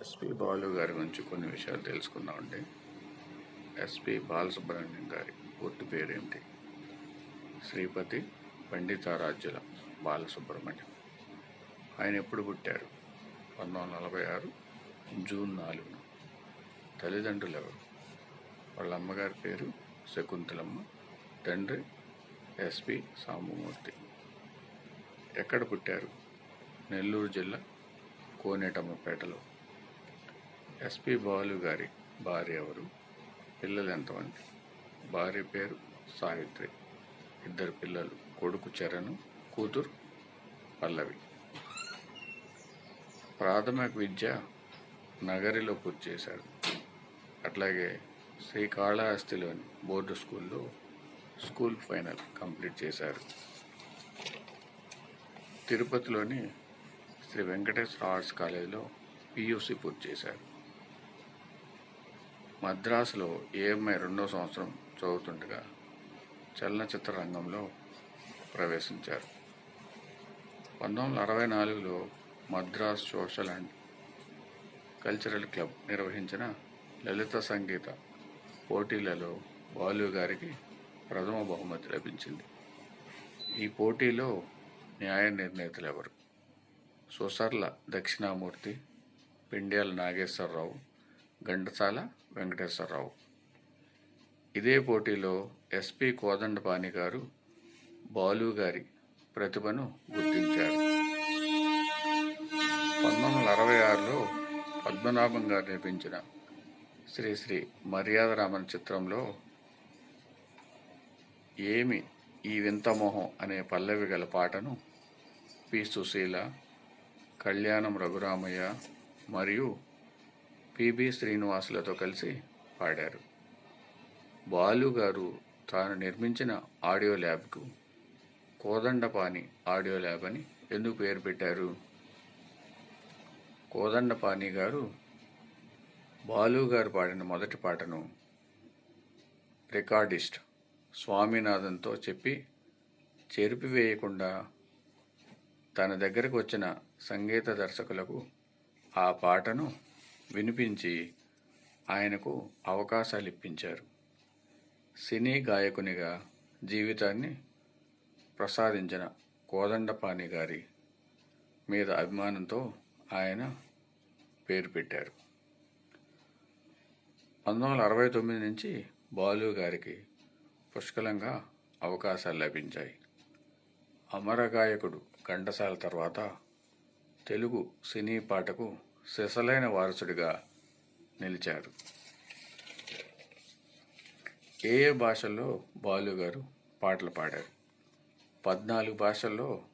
SP Balu గారి గురించి కొన్ని విషయాలు తెలుసుకుందామండి. ఎస్పి బాలసుబ్రహ్మణ్యం గారి పూర్తి పేరేంటి? శ్రీపతి పండితారాజ్యుల బాలసుబ్రహ్మణ్యం. ఆయన ఎప్పుడు పుట్టారు? పంతొమ్మిది వందల నలభై ఆరు జూన్ నాలుగున. తల్లిదండ్రులు ఎవరు? వాళ్ళ అమ్మగారి పేరు శకుంతలమ్మ తండ్రి ఎస్పి సాంబమూర్తి. ఎక్కడ పుట్టారు? నెల్లూరు జిల్లా కోనేటమ్మపేటలో. ఎస్పి బాలు గారి భార్య ఎవరు? పిల్లలు ఎంతమంది? భార్య పేరు సావిత్రి. ఇద్దరు పిల్లలు. కొడుకు చరణ్ కూతురు పల్లవి. ప్రాథమిక విద్య నగరిలో పూర్తి చేశాడు అట్లాగే శ్రీకాళహస్తిలోని బోర్డు స్కూల్లో స్కూల్ ఫైనల్ కంప్లీట్ చేశారు. తిరుపతిలోని శ్రీ వెంకటేశ్వర ఆర్ట్స్ కాలేజీలో పియూసి పూర్తి చేశారు. మద్రాసులో ఏఎంఐ రెండో సంవత్సరం చదువుతుండగా చలనచిత్ర రంగంలో ప్రవేశించారు. పంతొమ్మిది వందల అరవై నాలుగులో Madras social and cultural club నిర్వహించిన లలిత సంగీత పోటీలలో బాలు గారికి ప్రథమ బహుమతి లభించింది. ఈ పోటీలో న్యాయ నిర్ణేతలు ఎవరు? సుసర్ల దక్షిణామూర్తి పిండ్యాల నాగేశ్వరరావు ఘంటసాల వెంకటేశ్వరరావు. ఇదే పోటీలో ఎస్పి కోదండపాణి గారు బాలు గారి ప్రతిభను గుర్తించారు. పంతొమ్మిది వందల అరవై ఆరులో పద్మనాభం గారు నిర్మించిన శ్రీ శ్రీ మర్యాదరామన్ చిత్రంలో ఏమి ఈ వింత మొహం అనే పల్లవి గల పాటను పి సుశీల కళ్యాణం రఘురామయ్య మరియు పిబి శ్రీనివాసులతో కలిసి పాడారు. బాలు గారు తాను నిర్మించిన ఆడియో ల్యాబ్కు కోదండపాని ఆడియో ల్యాబ్ అని ఎందుకు పేరు పెట్టారు? కోదండపాని గారు బాలు గారు పాడిన మొదటి పాటను రికార్డిస్ట్ స్వామినాథన్తో చెప్పి చెరిపివేయకుండా తన దగ్గరకు వచ్చిన సంగీత దర్శకులకు ఆ పాటను వినిపించి ఆయనకు అవకాశాలు ఇప్పించారు సినీ గాయకునిగా జీవితాన్ని ప్రసాదించిన కోదండపాణి గారి మీద అభిమానంతో ఆయన పేరు పెట్టారు. పంతొమ్మిది వందల అరవై తొమ్మిది నుంచి బాలు గారికి పుష్కలంగా అవకాశాలు లభించాయి. అమర గాయకుడు ఘంటసాల తర్వాత తెలుగు సినీ పాటకు సిసలైన వారసుడిగా నిలిచారు. ఏ ఏ భాషల్లో బాలు గారు పాటలు పాడారు? పద్నాలుగు భాషల్లో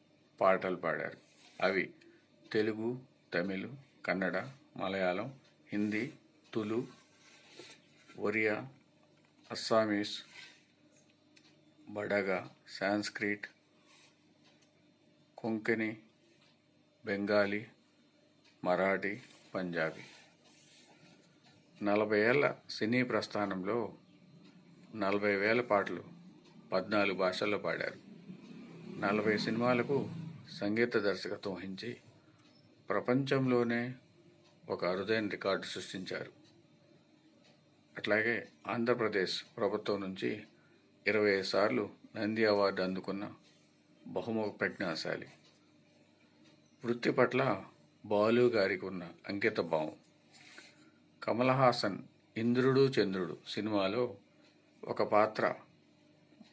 పాటలు పాడారు. అవి తెలుగు తమిళ్ కన్నడ మలయాళం హిందీ తులు ఒరియా అస్సామీస్ బడగా సాంస్క్రిట్ కొంకణి బెంగాలీ మరాఠీ పంజాబీ. నలభై ఏళ్ళ సినీ ప్రస్థానంలో నలభై వేల పాటలు పద్నాలుగు భాషల్లో పాడారు. నలభై సినిమాలకు సంగీత దర్శకత్వం వహించి ప్రపంచంలోనే ఒక అరుదైన రికార్డు సృష్టించారు. అట్లాగే ఆంధ్రప్రదేశ్ ప్రభుత్వం నుంచి ఇరవై సార్లు నంది అవార్డు అందుకున్న బహుముఖ ప్రజ్ఞాశాలి. వృత్తి పట్ల బాలు గారికి ఉన్న అంకిత భావం కమల్ హాసన్ ఇంద్రుడు చంద్రుడు సినిమాలో ఒక పాత్ర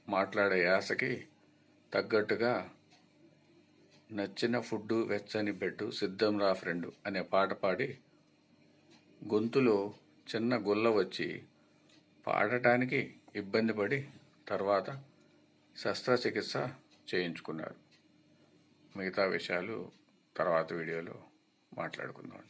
మాట్లాడే యాసకి తగ్గట్టుగా నచ్చిన ఫుడ్డు వెచ్చని బెడ్డు సిద్ధం రా ఫ్రెండు అనే పాట పాడి గొంతులో చిన్న గుల్ల వచ్చి పాడటానికి ఇబ్బంది పడి తర్వాత శస్త్రచికిత్స చేయించుకున్నారు. మిగతా విషయాలు తర్వాత వీడియోలో మాట్లాడుకుందాం